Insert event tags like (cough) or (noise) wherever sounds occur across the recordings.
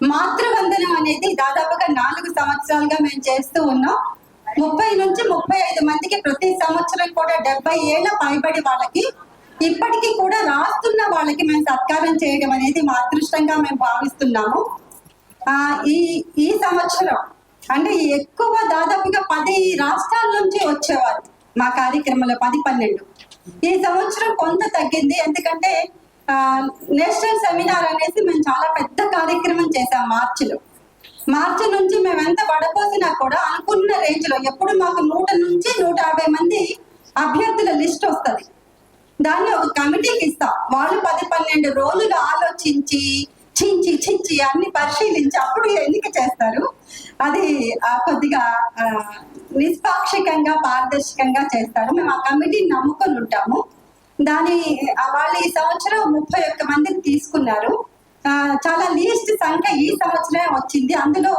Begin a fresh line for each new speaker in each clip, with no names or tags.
మాతృవందనం అనేది దాదాపుగా నాలుగు సంవత్సరాలుగా మేము చేస్తూ ఉన్నాం. ముప్పై నుంచి ముప్పై ఐదు మందికి ప్రతి సంవత్సరం కూడా డెబ్బై ఏళ్ళ పైబడి వాళ్ళకి ఇప్పటికీ కూడా రాస్తున్న వాళ్ళకి మేము సత్కారం చేయడం అనేది మా అదృష్టంగా మేము భావిస్తున్నాము. ఆ ఈ ఈ సంవత్సరం అంటే ఎక్కువ దాదాపుగా పది రాష్ట్రాల నుంచి వచ్చేవారు మా కార్యక్రమంలో పది పన్నెండు. ఈ సంవత్సరం కొంత తగ్గింది. ఎందుకంటే నేషనల్ సెమినార్ అనేసి మేము చాలా పెద్ద కార్యక్రమం చేసాం మార్చిలో. మార్చి నుంచి మేము ఎంత పడపోసినా కూడా అనుకున్న రేంజ్లో ఎప్పుడు మాకు నూట నుంచి నూట యాభై మంది అభ్యర్థుల లిస్ట్ వస్తుంది. దాన్ని ఒక కమిటీకి ఇస్తాం. వాళ్ళు పది పన్నెండు రోజులు ఆలోచించి చించి చించి అన్ని పరిశీలించి అప్పుడు ఎన్నిక చేస్తారు. అది కొద్దిగా నిష్పాక్షికంగా పారదర్శకంగా చేస్తారు. మేము ఆ కమిటీని నమ్ముకొని ఉంటాము. దాని వాళ్ళు ఈ సంవత్సరం ముప్పై ఒక్క మందిని తీసుకున్నారు. చాలా లీస్ట్ సంఖ్య ఈ సంవత్సరమే వచ్చింది. అందులో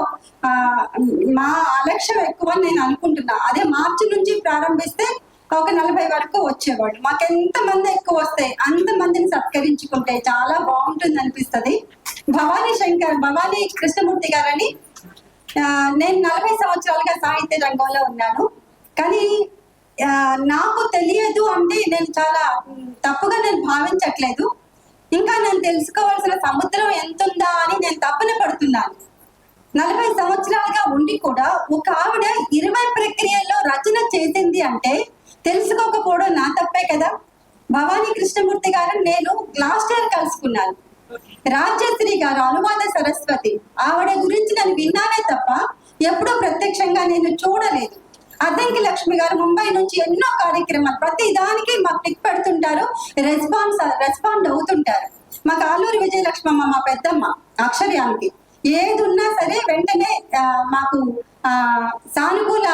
మా అలక్ష్యం ఎక్కువ అని నేను అనుకుంటున్నా. అదే మార్చి నుంచి ప్రారంభిస్తే ఒక నలభై వరకు వచ్చేవాడు మాకు ఎంత మంది ఎక్కువ వస్తాయి అంత మందిని సత్కరించుకుంటే చాలా బాగుంటుంది అనిపిస్తుంది. భవానీ శంకర్ భవానీ కృష్ణమూర్తి గారని నేను నలభై సంవత్సరాలుగా సాహిత్య రంగంలో ఉన్నాను. కానీ నాకు తెలియదు అంటే నేను చాలా తప్పుగా నేను భావించట్లేదు. ఇంకా నేను తెలుసుకోవాల్సిన సముద్రం ఎంత ఉందా అని నేను తప్పన పడుతున్నాను. నలభై సంవత్సరాలుగా ఉండి కూడా ఒక ఆవిడ ఇరవై ప్రక్రియల్లో రచన చేసింది అంటే తెలుసుకోకపోవడం నా తప్పే కదా? భవానీ కృష్ణమూర్తి గారు నేను లాస్ట్ ఇయర్ కలుసుకున్నాను. రాజ్యశ్రీ గారు అనువాద సరస్వతి ఆవిడ గురించి నేను విన్నానే తప్ప ఎప్పుడూ ప్రత్యక్షంగా నేను చూడలేదు. అద్దంకి లక్ష్మి గారు ముంబై నుంచి ఎన్నో కార్యక్రమాలు ప్రతి దానికి మాకు టిక్ పెడుతుంటారు. రెస్పాన్స్ రెస్పాండ్ అవుతుంటారు. మా కాలూరి విజయలక్ష్మమ్మ మా పెద్దమ్మ అక్షర్యానికి ఏది ఉన్నా సరే వెంటనే మాకు సానుకూల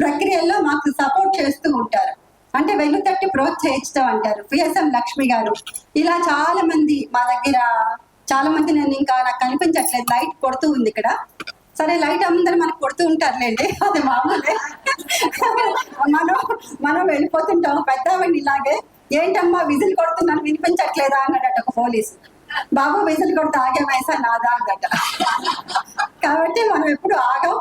ప్రక్రియల్లో మాకు సపోర్ట్ చేస్తూ ఉంటారు. అంటే వెన్నుతట్టి ప్రోత్సహించడం అంటారు పిఎస్ఎం లక్ష్మి గారు. ఇలా చాలా మంది మా దగ్గర చాలా మంది నేను ఇంకా నాకు కనిపించట్లేదు. లైట్ కొడుతూ ఉంది ఇక్కడ. సరే లైట్ అమ్ముందని మనకు కొడుతూ ఉంటారులేండి. అది మామూలే. మనం మనం వెళ్ళిపోతుంటాం పెద్ద ఇలాగే ఏంటమ్మా విజిల్ కొడుతున్నాను వినిపించట్లేదా? అన్నాడట ఒక పోలీసు. బాబు విజిల్ కొడితే ఆగే వయసా? నాదా? అన్నట. కాబట్టి మనం ఎప్పుడు ఆగం.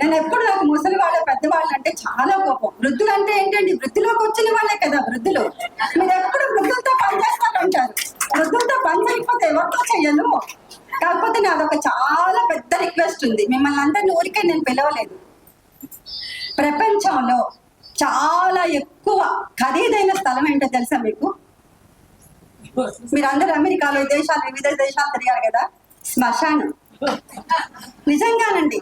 నేను ఎప్పుడు నాకు ముసలి వాళ్ళ పెద్దవాళ్ళు అంటే చాలా కోపం. వృద్ధులు అంటే ఏంటండి? వృద్ధిలోకి వచ్చిన వాళ్ళే కదా వృద్ధులు. మీరు ఎప్పుడు వృద్ధులతో పనిచేస్తారు వృద్ధులతో పని చేయకపోతే ఎవరితో చెయ్యను? కాకపోతే నాది ఒక చాలా పెద్ద రిక్వెస్ట్ ఉంది. మిమ్మల్ని అందరిని ఊరికే నేను పిలవలేదు. ప్రపంచంలో చాలా ఎక్కువ ఖరీదైన స్థలం ఏంటో తెలుసా మీకు? మీరు అందరు అమెరికాలో దేశాలు వివిధ దేశాలు తిరిగారు కదా? శ్మశానం. నిజంగానండి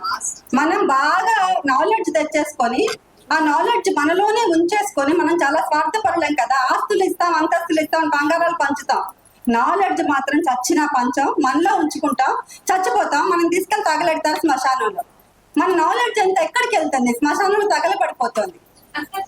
మనం బాగా నాలెడ్జ్ తెచ్చేసుకొని ఆ నాలెడ్జ్ మనలోనే ఉంచేసుకొని మనం చాలా స్వార్థపడలేం కదా. ఆస్తులు ఇస్తాం అంతస్తులు ఇస్తాం బంగారాలు పంచుతాం. నాలెడ్జ్ మాత్రం చచ్చినా పంచం మనలో ఉంచుకుంటాం చచ్చిపోతాం మనం తీసుకెళ్ళి తగలెడతారు శ్మశానంలో. మన నాలెడ్జ్ అంతా ఎక్కడికి వెళ్తుంది? శ్మశానంలో తగలబడిపోతుంది.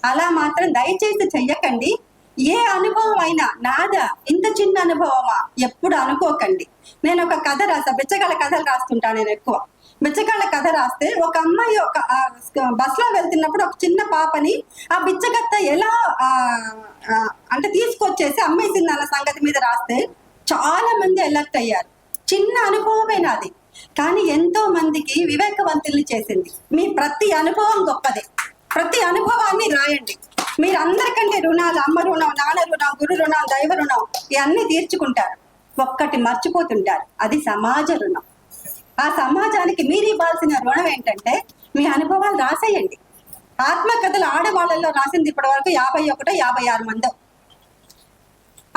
అలా మాత్రం దయచేసి చెయ్యకండి. ఏ అనుభవం అయినా నాదా ఇంత చిన్న అనుభవమా? ఎప్పుడు అనుకోకండి. నేను ఒక కథ రాసా బిచ్చగల కథలు రాస్తుంటా నేను ఎక్కువ. బిచ్చగాళ్ళ కథ రాస్తే ఒక అమ్మాయి ఒక బస్లో వెళ్తున్నప్పుడు ఒక చిన్న పాపని ఆ బిచ్చగత్త ఎలా ఆ, అంటే తీసుకొచ్చేసి అమ్మేసింది అన్న సంగతి మీద రాస్తే చాలా మంది ఎలక్ట్ అయ్యారు. చిన్న అనుభవమేనా అది కానీ ఎంతో మందికి వివేకవంతుల్ని చేసింది. మీ ప్రతి అనుభవం గొప్పదే. ప్రతి అనుభవాన్ని రాయండి. మీరు అందరికంటే రుణాలు అమ్మ రుణం నాన్న రుణం గురు రుణం దైవ రుణం ఇవన్నీ తీర్చుకుంటారు. ఒక్కటి మర్చిపోతుంటారు. అది సమాజ రుణం. ఆ సమాజానికి మీరు ఇవ్వాల్సిన రుణం ఏంటంటే మీ అనుభవాలు రాసేయండి. ఆత్మకథలు ఆడవాళ్ళలో రాసింది ఇప్పటి వరకు యాభై ఒకటో యాభై ఆరు మందో.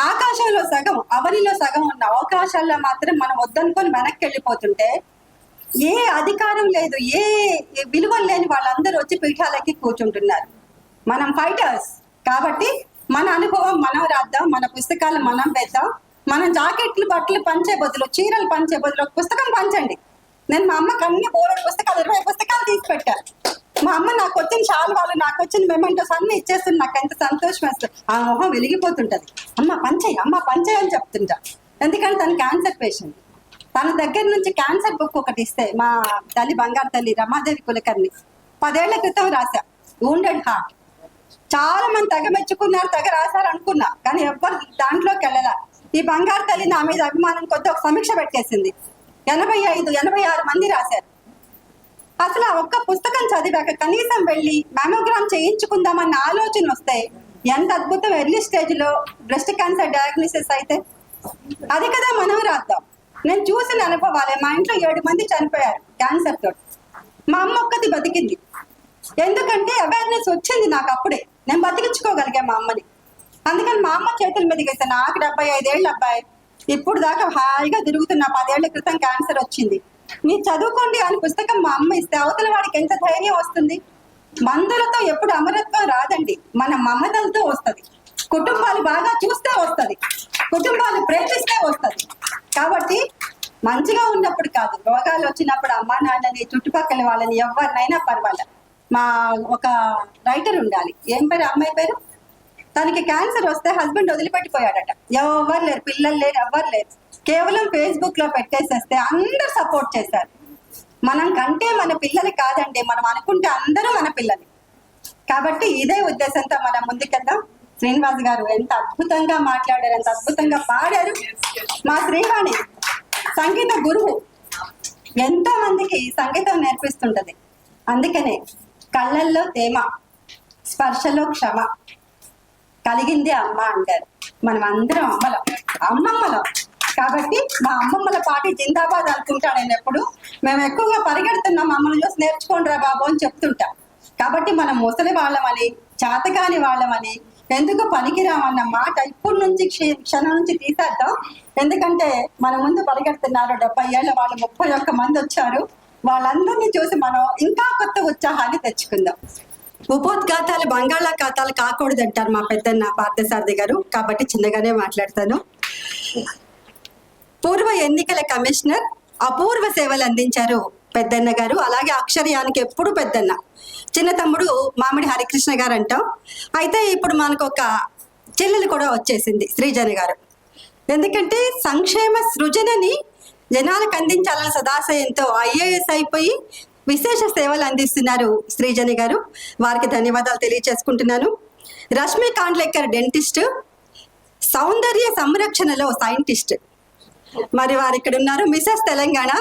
ఆకాశంలో సగం అవనిలో సగం ఉన్న అవకాశాల్లో మాత్రం మనం వద్దనుకొని వెనక్కి వెళ్ళిపోతుంటే ఏ అధికారం లేదు ఏ ఏ విలువలు లేని వాళ్ళందరూ వచ్చి పీఠాలకి కూర్చుంటున్నారు. మనం ఫైటర్స్ కాబట్టి మన అనుభవం మనం రాద్దాం మన పుస్తకాలు మనం వేద్దాం మనం జాకెట్లు బట్టలు పంచే బదులు చీరలు పంచే బదులు పుస్తకం పంచండి. నేను మా అమ్మకి అన్ని బోలెడు పుస్తకాలు ఇరవై పుస్తకాలు తీసి పెట్టాను మా అమ్మ నాకు వచ్చిన చాలా వాళ్ళు నాకు వచ్చిన మెమెంటోస్ అన్ని ఇచ్చేస్తుంది. నాకు ఎంత సంతోషం వేస్తుంది ఆ మొహం వెలిగిపోతుంటది. అమ్మ పంచేయి అమ్మ పంచేయి అని చెప్తుంటా. ఎందుకంటే తను క్యాన్సర్ పేషెంట్ తన దగ్గర నుంచి క్యాన్సర్ బుక్ ఒకటి ఇస్తే మా తల్లి బంగారు తల్లి రమాదేవి కులకర్ణి. పదేళ్ళ క్రితం రాశా. వూండెడ్ హార్ట్ చాలా మంది తెగ మెచ్చుకున్నారు తెగ రాశారు అనుకున్నా. కానీ ఎవ్వరు దాంట్లోకి వెళ్ళలా. ఈ బంగారు తల్లి నా మీద అభిమానం కొద్ది ఒక సమీక్ష పెట్టేసింది. ఎనభై ఐదు ఎనభై ఆరు మంది రాశారు. అసలు ఆ ఒక్క పుస్తకం చదివాక కనీసం వెళ్ళి మ్యామోగ్రామ్ చేయించుకుందామన్న ఆలోచన వస్తే ఎంత అద్భుతం ఎర్లీ స్టేజ్లో బ్రెస్ట్ క్యాన్సర్ డయాగ్నోసిస్ అయితే. అది కదా మనం రాద్దాం నేను చూసిన అనుభవాలే మా ఇంట్లో ఏడు మంది చనిపోయారు క్యాన్సర్ తోటి. మా అమ్మ ఒక్కది బతికింది. ఎందుకంటే అవేర్నెస్ వచ్చింది నాకు అప్పుడే. నేను బతికించుకోగలిగా మా అమ్మని. అందుకని మా అమ్మ చేతుల మీదకి వేసాను నాకు డెబ్బై ఐదేళ్ళు అబ్బాయి. ఇప్పుడు దాకా హాయిగా తిరుగుతున్న పదేళ్ళ క్రితం క్యాన్సర్ వచ్చింది. మీ చదువుకోండి అని పుస్తకం మా అమ్మ ఇస్తే అవతల వాడికి ఎంత ధైర్యం వస్తుంది? మందులతో ఎప్పుడు అమరత్వం రాదండి. మన మమతలతో వస్తది. కుటుంబాలు బాగా చూస్తే వస్తది. కుటుంబాలు ప్రేమిస్తే వస్తది. కాబట్టి మంచిగా ఉన్నప్పుడు కాదు రోగాలు వచ్చినప్పుడు అమ్మా నాన్నని చుట్టుపక్కల వాళ్ళని ఎవరినైనా పర్వాలేదు మా ఒక రైటర్ ఉండాలి. ఏం పేరు? అమ్మాయి పేరు? తనకి క్యాన్సర్ వస్తే హస్బెండ్ వదిలిపెట్టిపోయాడట. ఎవరు లేరు పిల్లలు లేరు ఎవరు లేరు. కేవలం ఫేస్బుక్లో పెట్టేసేస్తే అందరు సపోర్ట్ చేశారు. మనం కంటే మన పిల్లలు కాదండి మనం అనుకుంటే అందరూ మన పిల్లలు. కాబట్టి ఇదే ఉద్దేశంతో మనం ముందుకెళ్దాం. శ్రీనివాస్ గారు ఎంత అద్భుతంగా మాట్లాడారు ఎంత అద్భుతంగా పాడారు. మా శ్రీవాణి సంగీత గురువు. ఎంతో మందికి సంగీతం నేర్పిస్తుంటది. అందుకనే కళ్ళల్లో తేమ స్పర్శలో క్షమ. కలిగింది అమ్మ అంటారు. మనం అందరం అమ్మలం. అమ్మమ్మలం. కాబట్టి మా అమ్మమ్మల పాటి జిందాబాద్ అనుకుంటాడు నేను ఎప్పుడు. మేము ఎక్కువగా పరిగెడుతున్నాం మమ్మల్ని చూసి నేర్చుకోండి రా బాబు అని చెప్తుంటా. కాబట్టి మనం ముసలి వాళ్ళమని చేతకాని వాళ్ళమని ఎందుకు పనికిరామన్న మాట ఇప్పటి నుంచి క్షణం నుంచి తీసేద్దాం. ఎందుకంటే మన ముందు పరిగెడుతున్నారు డెబ్బై ఏళ్ళ వాళ్ళు ముప్పై ఒక్క మంది వచ్చారు. వాళ్ళందరినీ చూసి మనం ఇంకా కొత్త ఉత్సాహాన్ని తెచ్చుకుందాం. ఉపోద్ఘాతాలు బంగాళాఖాతాలు కాకూడదు అంటారు మా పెద్దన్న పార్థసారథి గారు. కాబట్టి చిన్నగానే మాట్లాడతాను. పూర్వ ఎన్నికల కమిషనర్ అపూర్వ సేవలు అందించారు పెద్దన్న గారు. అలాగే అక్షరయానికి ఎప్పుడు పెద్దన్న. చిన్న తమ్ముడు మామిడి హరికృష్ణ గారు అంటాం. అయితే ఇప్పుడు మనకు ఒక చెల్లెలు కూడా వచ్చేసింది శ్రీజన గారు. ఎందుకంటే సంక్షేమ సృజనని జనాలకు అందించాలని సదాశయంతో ఐఏఎస్ అయిపోయి విశేష సేవలు అందిస్తున్నారు శ్రీజని గారు. వారికి ధన్యవాదాలు తెలియచేసుకుంటున్నాను. రష్మి కాండ్లెక్కర్ డెంటిస్ట్ సౌందర్య సంరక్షణలో సైంటిస్ట్. మరి వారు ఇక్కడ ఉన్నారు. మిసెస్ తెలంగాణ.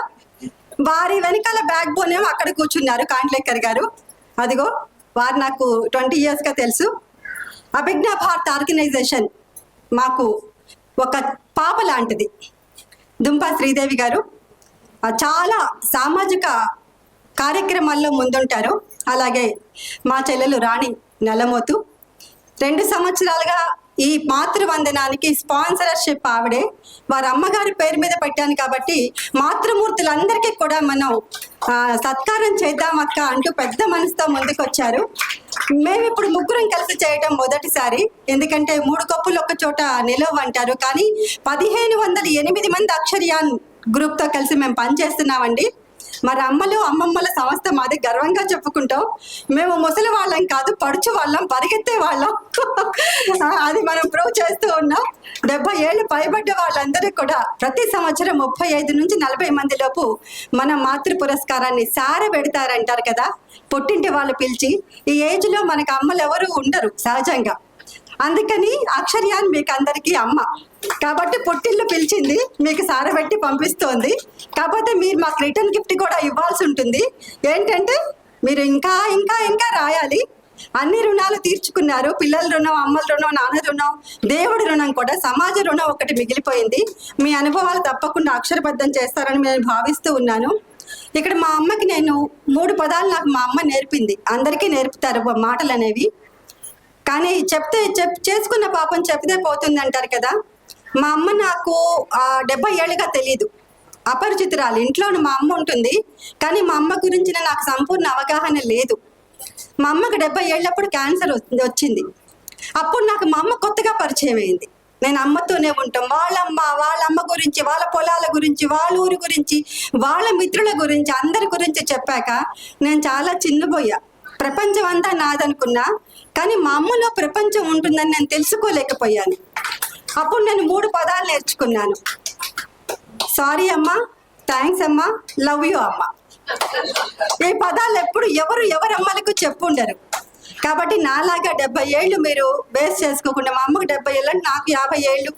వారి వెనకాల బ్యాక్ బోన్ ఏమో అక్కడ కూర్చున్నారు కాంట్లేకర్ గారు. అదిగో వారు నాకు ట్వంటీ ఇయర్స్గా తెలుసు. అభిజ్ఞా భారత్ ఆర్గనైజేషన్ మాకు ఒక పాప లాంటిది. దుంపా శ్రీదేవి గారు. చాలా సామాజిక కార్యక్రమాల్లో ముందుంటారు. అలాగే మా చెల్లెలు రాణి నెలమోతు. రెండు సంవత్సరాలుగా ఈ మాతృవందనానికి స్పాన్సరర్షిప్ ఆవిడే. వారి అమ్మగారి పేరు మీద పెట్టాను కాబట్టి మాతృమూర్తులందరికీ కూడా మనం సత్కారం చేద్దాం అక్క అంటూ పెద్ద మనసుతో ముందుకొచ్చారు. మేము ఇప్పుడు ముగ్గురం కలిసి చేయడం మొదటిసారి. ఎందుకంటే మూడు కప్పులు ఒక చోట నిలవ అంటారు. కానీ పదిహేను వందల ఎనిమిది మంది అక్షర్యాన్ గ్రూప్తో కలిసి మేము పనిచేస్తున్నామండి. మరి అమ్మలు అమ్మమ్మల సంస్థ మాది గర్వంగా చెప్పుకుంటాం. మేము ముసలి వాళ్ళం కాదు పడుచు వాళ్ళం పరిగెత్తే వాళ్ళం. (laughs) అది మనం ప్రూవ్ చేస్తూ ఉన్నాం. డెబ్బై ఏళ్ళు పైబడ్డ వాళ్ళందరూ కూడా ప్రతి సంవత్సరం ముప్పై ఐదు నుంచి నలభై మంది లోపు మన మాతృ పురస్కారాన్ని సార పెడతారంటారు కదా. పుట్టింటి వాళ్ళు పిలిచి ఈ ఏజ్లో మనకు అమ్మలు ఎవరు ఉండరు సహజంగా. అందుకని అక్షర్యాన్ మీకు అందరికీ అమ్మ. కాబట్టి పుట్టిల్లు పిలిచింది మీకు సారబెట్టి పంపిస్తోంది. కాకపోతే మీరు మాకు రిటర్న్ గిఫ్ట్ కూడా ఇవ్వాల్సి ఉంటుంది. ఏంటంటే మీరు ఇంకా ఇంకా ఇంకా రాయాలి. అన్ని రుణాలు తీర్చుకున్నారు. పిల్లల రుణం అమ్మల రుణం నాన్న రుణం దేవుడి రుణం కూడా సమాజ రుణం ఒకటి మిగిలిపోయింది. మీ అనుభవాలు తప్పకుండా అక్షరబద్ధం చేస్తారని నేను భావిస్తూ ఉన్నాను. ఇక్కడ మా అమ్మకి నేను మూడు పదాలు నాకు మా అమ్మ నేర్పింది. అందరికీ నేర్పుతారు మాటలు అనేవి కానీ చెప్తే చెప్ చేసుకున్న పాపం చెప్తే పోతుంది అంటారు కదా. మా అమ్మ నాకు డెబ్బై ఏళ్ళుగా తెలియదు అపరిచితురాలు. ఇంట్లోనే మా అమ్మ ఉంటుంది. కానీ మా అమ్మ గురించిన నాకు సంపూర్ణ అవగాహన లేదు. మా అమ్మకు డెబ్బై ఏళ్ళప్పుడు క్యాన్సర్ వచ్చింది. అప్పుడు నాకు మా అమ్మ కొత్తగా పరిచయం అయింది. నేను అమ్మతోనే ఉంటాం. వాళ్ళమ్మ వాళ్ళ అమ్మ గురించి వాళ్ళ పొలాల గురించి వాళ్ళ ఊరి గురించి వాళ్ళ మిత్రుల గురించి అందరి గురించి చెప్పాక నేను చాలా చిన్నపోయా ప్రపంచం అంతా నాదనుకున్నా. కానీ మా అమ్మలో ప్రపంచం ఉంటుందని నేను తెలుసుకోలేకపోయాను. అప్పుడు నేను మూడు పదాలు నేర్చుకున్నాను. సారీ అమ్మా థ్యాంక్స్ అమ్మా లవ్ యూ అమ్మా. ఈ పదాలు ఎప్పుడు ఎవరు ఎవరి అమ్మలకు చెప్పుండరు కాబట్టి నాలాగా డెబ్బై ఏళ్ళు మీరు వేస్ట్ చేసుకోకుండా మా అమ్మకు డెబ్బై ఏళ్ళు నాకు యాభై ఏళ్ళు.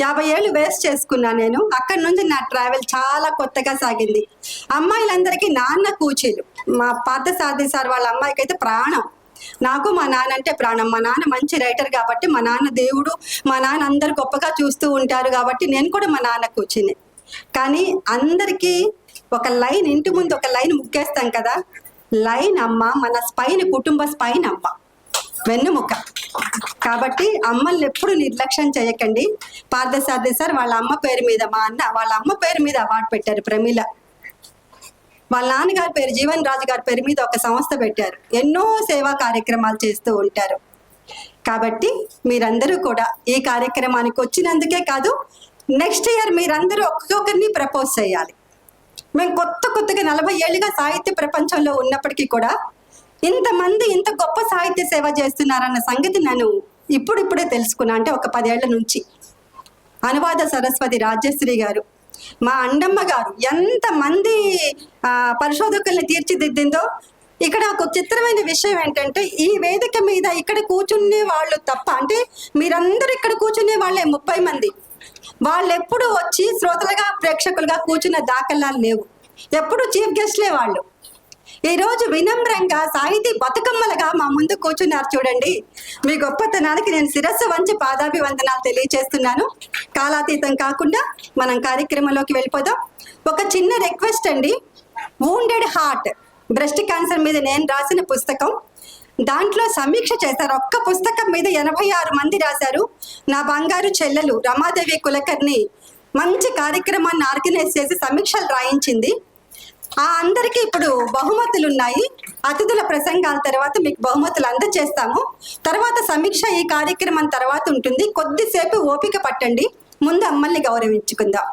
యాభై ఏళ్ళు వేస్ట్ చేసుకున్నా నేను. అక్కడి నుంచి నా ట్రావెల్ చాలా కొత్తగా సాగింది. అమ్మాయిలందరికీ నాన్న కూచీలు. మా పాత సార్ వాళ్ళ అమ్మాయికి అయితే ప్రాణం. నాకు మా నాన్న అంటే ప్రాణం. మా నాన్న మంచి రైటర్ కాబట్టి మా నాన్న దేవుడు. మా నాన్న అందరు గొప్పగా చూస్తూ ఉంటారు కాబట్టి నేను కూడా మా నాన్న కూర్చుని. కానీ అందరికీ ఒక లైన్ ఇంటి ముందు ఒక లైన్ ముగ్గేస్తాం కదా? లైన్ అమ్మ మన స్పైన్ కుటుంబ స్పైన్ అమ్మ. వెన్నుముక. కాబట్టి అమ్మల్ని ఎప్పుడు నిర్లక్ష్యం చేయకండి. పార్థసారథి సార్ వాళ్ళ అమ్మ పేరు మీద మా అన్న వాళ్ళ అమ్మ పేరు మీద అవార్డు పెట్టారు ప్రమీల. వాళ్ళ నాన్నగారి పేరు జీవన్ రాజు గారి పేరు మీద ఒక సంస్థ పెట్టారు. ఎన్నో సేవా కార్యక్రమాలు చేస్తూ ఉంటారు. కాబట్టి మీరందరూ కూడా ఈ కార్యక్రమానికి వచ్చినందుకే కాదు నెక్స్ట్ ఇయర్ మీరందరూ ఒక్కొక్కరిని ప్రపోజ్ చేయాలి. మేము కొత్త కొత్తగా నలభై ఏళ్ళుగా సాహిత్య ప్రపంచంలో ఉన్నప్పటికీ కూడా ఇంతమంది ఇంత గొప్ప సాహిత్య సేవ చేస్తున్నారన్న సంగతి నేను ఇప్పుడిప్పుడే తెలుసుకున్నా. అంటే ఒక పదేళ్ళ నుంచి. అనువాద సరస్వతి రాజశ్రీ గారు మా అండమ్మ గారు ఎంతమంది ఆ, పరిశోధకుల్ని తీర్చిదిద్దిందో ఇక్కడ ఒక చిత్రమైన విషయం ఏంటంటే ఈ వేదిక మీద ఇక్కడ కూర్చునే వాళ్ళు తప్ప అంటే మీరందరూ ఇక్కడ కూర్చునే వాళ్ళే ముప్పై మంది. వాళ్ళు ఎప్పుడు వచ్చి శ్రోతలుగా ప్రేక్షకులుగా కూర్చున్న దాఖలాలు లేవు. ఎప్పుడు చీఫ్ గెస్ట్లే వాళ్ళు. ఈ రోజు వినమ్రంగా సాహితీ బతుకమ్మలుగా మా ముందు కూర్చున్నారు చూడండి. మీ గొప్పతనానికి నేను శిరస్సు వంచి పాదాభివందనాలు తెలియజేస్తున్నాను కాలాతీతం కాకుండా మనం కార్యక్రమంలోకి వెళ్ళిపోదాం. ఒక చిన్న రిక్వెస్ట్ అండి. వూండెడ్ హార్ట్ బ్రెస్ట్ క్యాన్సర్ మీద నేను రాసిన పుస్తకం. దాంట్లో సమీక్ష చేశారు. ఒక్క పుస్తకం మీద ఎనభై ఆరు మంది రాశారు. నా బంగారు చెల్లెలు రమాదేవి కులకర్ణి మంచి కార్యక్రమాన్ని ఆర్గనైజ్ చేసి సమీక్షలు రాయించింది. ఆ అందరికీ ఇప్పుడు బహుమతులు ఉన్నాయి. అతిథుల ప్రసంగాల తర్వాత మీకు బహుమతులు అందజేస్తాము. తర్వాత సమీక్ష ఈ కార్యక్రమం తర్వాత ఉంటుంది. కొద్దిసేపు ఓపిక పట్టండి. ముందు అమ్మల్ని గౌరవించుకుందాం.